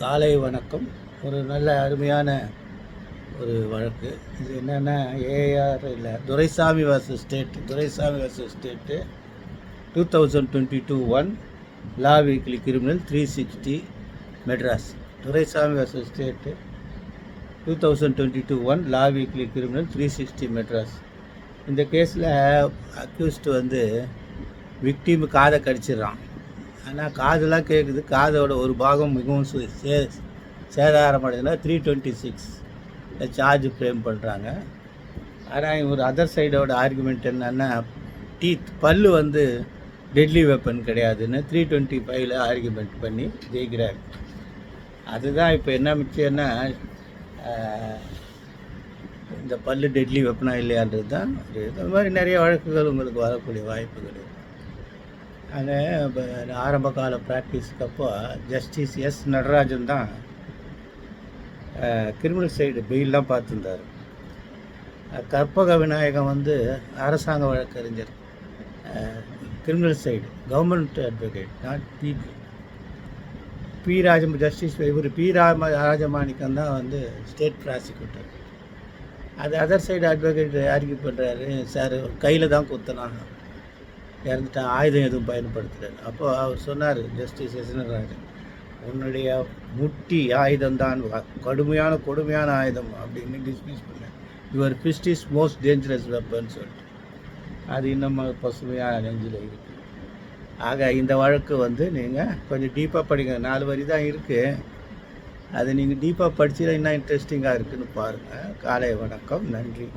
காலை வணக்கம். ஒரு நல்ல அருமையான ஒரு வழக்கு. இது என்னென்னா ஏஆர் இல்லை Duraisamy versus state. Duraisamy versus state two thousand twenty two one law weekly criminal three sixty Madras. Duraisamy versus state two thousand twenty two one law weekly criminal three sixty Madras. இந்த கேஸில் accused வந்து victim காதை கடிச்சிடுறான். ஆனால் காதெல்லாம் கேட்குது காதோட ஒரு பாகம் மிகவும் சே சே சேதாரமடைதுன்னா three twenty six charge frame பண்ணுறாங்க ஆனால் ஒரு அதர் சைடோட ஆர்குமெண்ட் என்னன்னா டீத் பல் வந்து டெட்லி வெப்பன் கிடையாதுன்னு த்ரீ டுவெண்ட்டி ஃபைவ்ல ஆர்குமெண்ட் பண்ணி ஜெயிக்கிறார். அதுதான் இப்போ என்ன மிச்சம்னா இந்த பல்லு டெட்லி வெப்பனா இல்லையான்றது தான் இது. இந்த மாதிரி நிறைய வழக்குகள் உங்களுக்கு வரக்கூடிய வாய்ப்புகள் இருக்குது அது ஆரம்ப கால ப்ராக்டிஸ்க்கு அப்போ ஜஸ்டிஸ் எஸ் நடராஜன் தான் கிரிமினல் சைடு பெயிலெலாம் பார்த்துருந்தார். கற்பக விநாயகம் வந்து அரசாங்க வழக்கறிஞர் criminal side government advocate not PP P Raja justice இவர் பி ராம ராஜமாணிக்கம் தான் வந்து ஸ்டேட் ப்ராசிக்யூட்டர் அது அதர் சைடு அட்வொகேட் ஆர்கியூ பண்ணுறாரு சார் கையில் தான் குத்தினான் இறந்துட்டான் ஆயுதம் எதுவும் பயன்படுத்துறாரு அப்போ அவர் சொன்னார் ஜஸ்டிஸ் எஸ்னராஜன் உன்னுடைய முட்டி ஆயுதம் தான் கடுமையான கொடுமையான ஆயுதம் அப்படின்னு டிஸ்மிஸ் பண்ணேன் your fist is most dangerous weapon சொல்லிட்டு. அது இன்னும் பசுமையாக நெஞ்சில் இருக்குது ஆக இந்த வழக்கு வந்து நீங்கள் கொஞ்சம் டீப்பாக படிங்க. நாலு வரி தான் இருக்குது அது நீங்கள் டீப்பாக படிச்சு இன்னும் இன்ட்ரெஸ்டிங்காக இருக்குதுன்னு பாருங்கள் காலை வணக்கம். நன்றி.